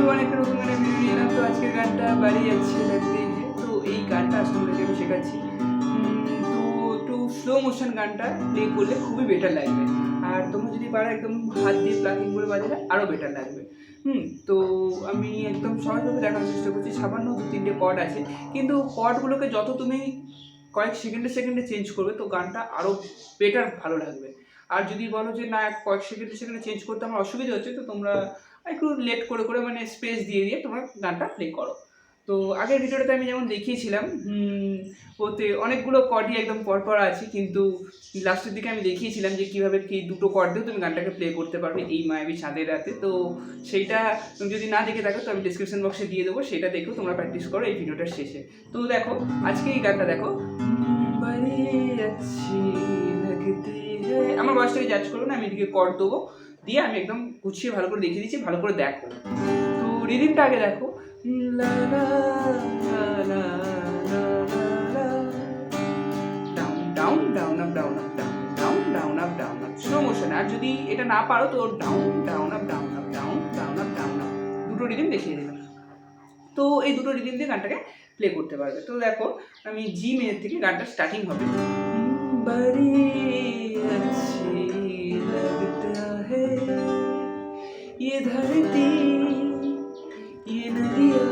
Everyone একটা নতুন গানে ভিডিও নিয়ে এলাম। তো আজকের গানটা বাড়ি যাচ্ছে লাগতে তো এই গানটা আসলে আমি শেখাচ্ছি। তো একটু স্লো মোশন গানটা প্লে করলে খুবই বেটার লাগবে। আর তোমরা যদি পারো একদম হাত দিয়ে প্লাকিং করে বাজালে আরও বেটার লাগবে। হুম, তো আমি একদম সহজভাবে দেখানোর চেষ্টা করছি। সামান্য দু, তিনটে কর্ড আছে। কিন্তু কর্ডগুলোকে যত তুমি কয়েক সেকেন্ডে সেকেন্ডে চেঞ্জ করবে, তো গানটা আরও বেটার ভালো লাগবে। আর যদি বলো যে, না কয়েক সেকেন্ডে সেকেন্ডে চেঞ্জ করতে আমার অসুবিধা হচ্ছে, তো তোমরা একটু লেট করে করে মানে স্পেস দিয়ে দিয়ে তোমরা গানটা প্লে করো। তো আগের ভিডিওটাতে আমি যেমন দেখিয়েছিলাম ওতে অনেকগুলো কর্ডই একদম পরপর আছে, কিন্তু লাস্টের দিকে আমি দেখিয়েছিলাম যে কীভাবে কি দুটো কর্ড দিয়েও তুমি গানটাকে প্লে করতে পারবে এই মায়াবী চাঁদের রাতে। তো সেইটা তুমি যদি না দেখে থাকো, তো আমি ডিসক্রিপশন বক্সে দিয়ে দেবো, সেটা দেখেও তোমরা প্র্যাকটিস করো এই ভিডিওটার শেষে। তো দেখো, আজকে এই গানটা দেখো। আমার ভয়েসটাকে জাজ করবে না, আমি এদিকে কর্ড দেবো, দিয়ে আমি একদম গুছিয়ে ভালো করে দেখিয়ে দিচ্ছি ভালো করে দেখো তো রিদিমটা আগে দেখো লা লা লা লা লা লা down down down up down up down down down up down up slow motion আর যদি এটা না পারো তো down down up down up down down up down up দুটো রিদিম দেখিয়ে দিলাম তো এই দুটো রিদিম দিয়ে গানটাকে প্লে করতে পারবে তো দেখো আমি জি মেয়ের থেকে গানটা স্টার্টিং হবে बड़ी अच्छी लगता है ये धरती ये नदिया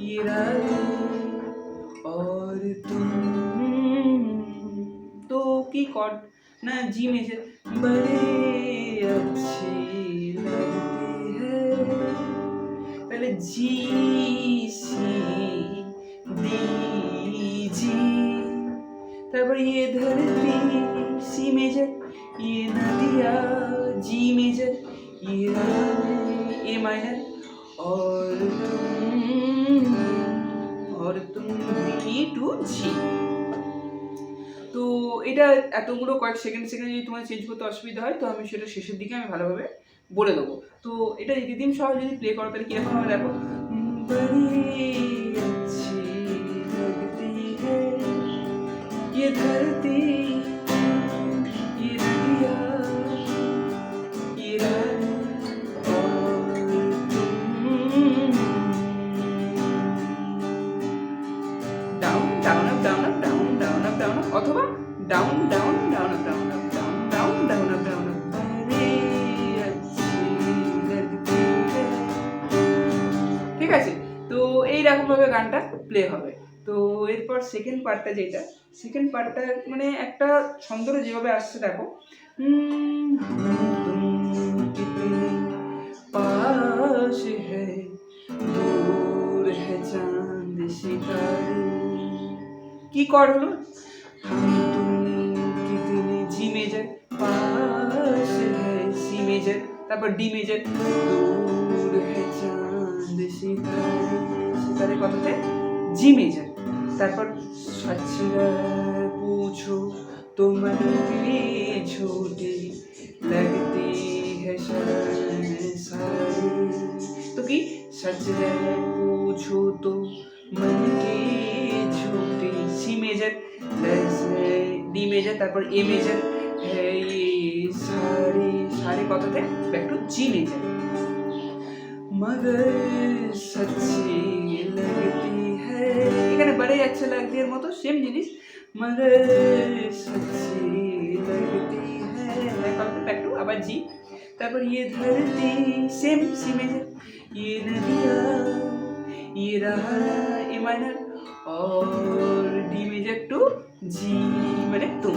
ये रात और तुम तो की कॉर्ड ना जी में से बड़े अच्छी लगती है पहले जी सी दी जी তারপর ये धरती सी मेजर ये नदिया जी मेजर ये ए माइनर और तुम और तुम बी टू জি তো এটা এতগুলো কয়েক সেকেন্ড সেকেন্ড যদি তোমার চেঞ্জ করতে অসুবিধা হয় তো আমি সেটা শেষের দিকে আমি ভালোভাবে বলে দেবো তো এটা রিদিম সহ যদি প্লে করো তাহলে কীরকম হবে দেখো বড়ি अच्छी लगती है ये धरती ঠিক আছে তো এইরকম ভাবে গানটা প্লে হবে তো এরপর সেকেন্ড পার্টটা যেটা সেকেন্ড পার্টটা মানে একটা ছন্দরে যেভাবে আসছে দেখো হুম, তুম কিতনে পাশ है दूर है चांद सितारे কি কর হলো हम तुम कितने জি মেজর পাশ है সি মেজর তারপর ডি মেজর दूर है चांद দুই সি সিতারে কথাতে? G major. তারপর পুছো, তোমার ছুটি লাগতি তো কি? সচ পুছো তো মন কি ছুটি। সি মেজার ডি মেজার, তারপর এ মেজার। হ্যাঁ, সারি। সারি কথাতে? Back to G major. মগর সচ্ছি लगती है এখানে বড়ে আচ্ছা লাগতি এর মতো সেম জিনিস মগর সচ্ছি लगती है কথাতে ব্যাক টু আবার জি তারপর ये धरती सेम सी मेजर ये नदिया ये रहा ए माइनर और ডি মেজর টু জি মানে তুম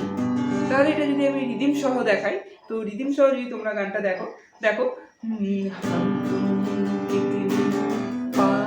তাহলে এটা যদি আমি রিদিম সহ দেখাই তো রিদিম সহ যদি তোমরা গানটা দেখো দেখো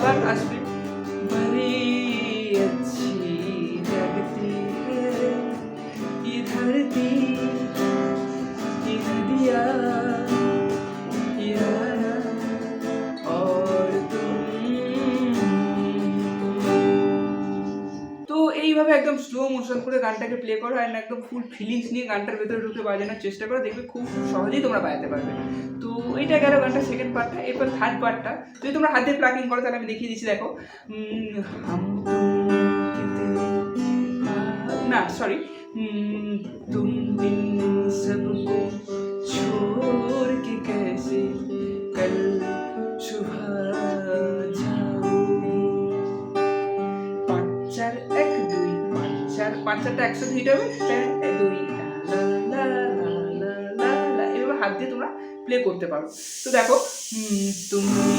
আবার আসবে बड़ी একদম স্লো মোশন করে গানটাকে প্লে করো অ্যান্ড একদম ফুল ফিলিংস নিয়ে গানটার ভেতরে ঢুকে বাজানোর চেষ্টা করো দেখবে খুব সহজেই তোমরা বাজাতে পারবে তো এইটা গেল গানটা সেকেন্ড পার্টটা এরপর থার্ড পার্টটা যদি তোমরা হাত দিয়ে প্লাকিং করো তাহলে আমি দেখিয়ে দিচ্ছি দেখো উম, হাম তুম কিতনে আ- না সরি तुम इन सबको छोड़ के कैसे कल सुबह চার পাঁচ চারটা একসাথে হিট হবে এক দুই লা লা লা লা লা লা এভাবে হাত দিয়ে তোমরা প্লে করতে পারো তো দেখো হুম, तुमने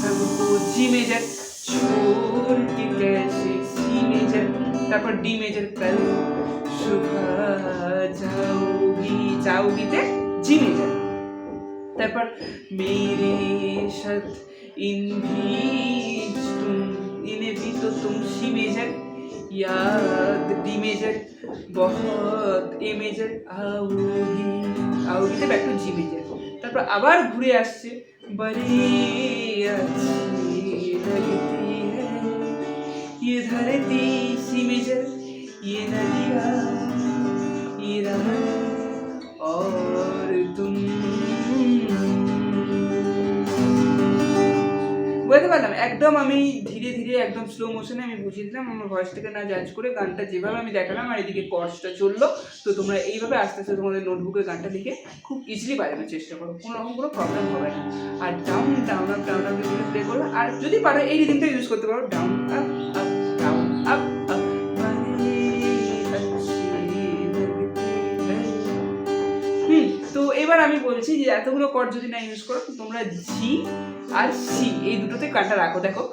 सबको জি মেজর छोड़ के कैसे सी मेजर তারপর ডি মেজর কাল সুবহ যাওগি যাওগিতে জি মেজর তারপর मेरे साथ इन भीज तुम इन्हें भी तो तुम सी मेजर याद डी मेजर बहुत এ মেজর আউরি আউরিতে ব্যাক তারপর আবার ঘুরে আসছে বরি ये धरती सी मेजर ये नदिया ये रमन और तुम বুঝতে পারলাম একদম আমি ধীরে ধীরে একদম স্লো মোশনে আমি বুঝিয়ে দিলাম আমার ভয়েসটাকে না জাজ করে গানটা যেভাবে আমি দেখালাম আর এদিকে কর্সটা চলল তো তোমরা এইভাবে আস্তে আস্তে তোমাদের নোটবুকে গানটা লিখে খুব ইজিলি বাজানোর চেষ্টা করো কোনো রকম কোনো প্রবলেম হবে না আর down down up down up play করো আর যদি পারো এই রিদিনটা ইউজ করতে পারো ডাউন আপ আপ আবার আমি বলছি যে এতগুলো কট যদি না ইউজ করো তোমরা ঝি আর সি, এই দুটোতে কাটা রাখো, দেখো।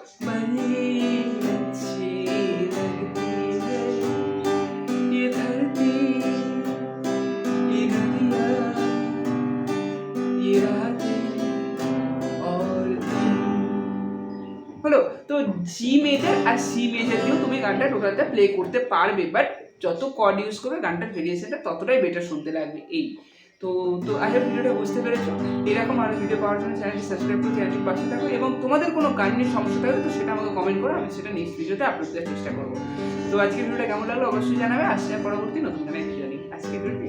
হলো, তো জি মেজার আর সি মেজার দিয়েও তুমি গানটা টোটালটা প্লে করতে পারবে বাট যত কড ইউজ করবে গানটার ভেরিয়েশনটা ততটাই বেটার শুনতে লাগবে, এই। তো তো হোপ ভিডিওটা বুঝতে পেরেছ এরকম আরও ভিডিও পাওয়ার জন্য চ্যানেলটি সাবস্ক্রাইব করে চ্যানেলটির পাশে থাকো এবং তোমাদের কোনো গান নিয়ে সমস্যা থাকলে তো সেটা আমাকে কমেন্ট করো, আমি সেটা নেক্সট ভিডিওতে আপলোড দেওয়ার চেষ্টা করব। তো আজকের ভিডিওটা কেমন লাগল অবশ্যই জানাবে, আসছে পরবর্তী নতুন গানের ভিডিও নিয়ে আজকের ভিডিওটি